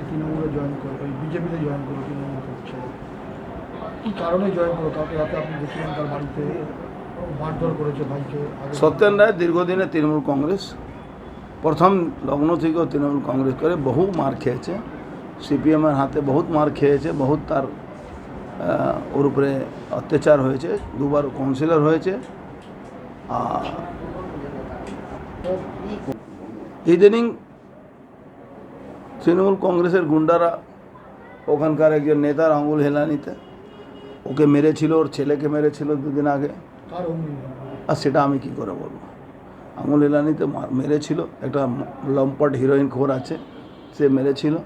আজকে তৃণমূলে জয়েন করল এই বিজেপিতে জয়েন করল তৃণমূল করছে। কী কারণে জয়েন করল কাউকে রাতে আপনি দেখলেন তার বাড়িতে? মারধর করেছে ভাইকে? সত্যেন রায় দীর্ঘদিনে তৃণমূল কংগ্রেস প্রথম লগ্ন থেকেও তৃণমূল কংগ্রেস করে বহু মার খেয়েছে। সিপিএমের হাতে বহুত মার খেয়েছে বহুত তার ওর উপরে অত্যাচার হয়েছে দুবার কাউন্সিলর হয়েছে। আর ইদানিং তৃণমূল কংগ্রেসের গুন্ডারা ওখানকার একজন নেতার আঙুল হেলানিতে ওকে মেরেছিল ওর ছেলেকে মেরেছিল দুদিন আগে। আর সেটা আমি কি করে বলব? আঙুল এলানিতে মার- মেরেছিল একটা লম্পট হিরোইন খোর আছে সে মেরেছিল।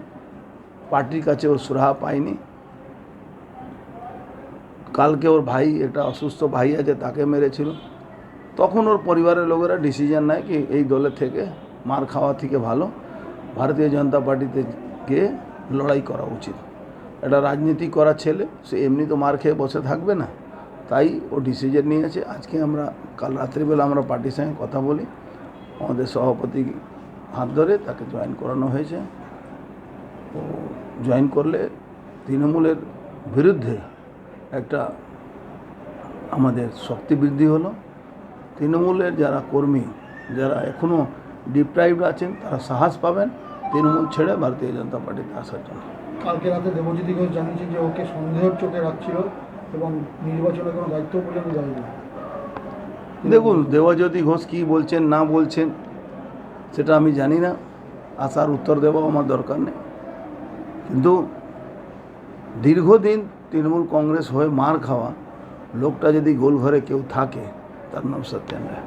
পার্টির কাছে ওর সুরাহা পায়নি। কালকে ওর ভাই একটা অসুস্থ ভাই আছে তাকে মেরেছিল। তখন ওর পরিবারের লোকেরা ডিসিশন নেয় কি এই দলে থেকে মার খাওয়া থেকে ভালো। ভারতীয় জনতা পার্টিতে গিয়ে লড়াই করা উচিত। একটা রাজনীতি করা ছেলে, সে এমনি তো মার খেয়ে বসে থাকবে না। তাই ও ডিসিশন নিয়েছে। আজকে আমরা, কাল রাত্রিবেলা আমরা পার্টির সঙ্গে কথা বলি। আমাদের সভাপতি হাত ধরে তাকে জয়েন করানো হয়েছে। ও জয়েন করলে তৃণমূলের বিরুদ্ধে একটা আমাদের শক্তি বৃদ্ধি হলো। তৃণমূলের যারা কর্মী, যারা এখনও ডিপ্রাইভড আছেন তারা সাহস পাবেন তৃণমূল ছেড়ে ভারতীয় জনতা পার্টিতে আসার জন্য। কালকে রাতে দেবজ্যোতি ঘোষ জানিয়েছে যে ওকে সন্দেহের চোখে রাখছিল এবং নির্বাচনে কোনো দায়িত্ব পর্যন্ত দেয়নি। দেখুন দেবজ্যোতি ঘোষ কী বলছেন না বলছেন সেটা আমি জানি না। আসার উত্তর দেওয়া আমার দরকার নেই। কিন্তু দীর্ঘদিন তৃণমূল কংগ্রেস হয়ে মার খাওয়া লোকটা যদি গোলঘরে কেউ থাকে তার নাম সত্যেন রায়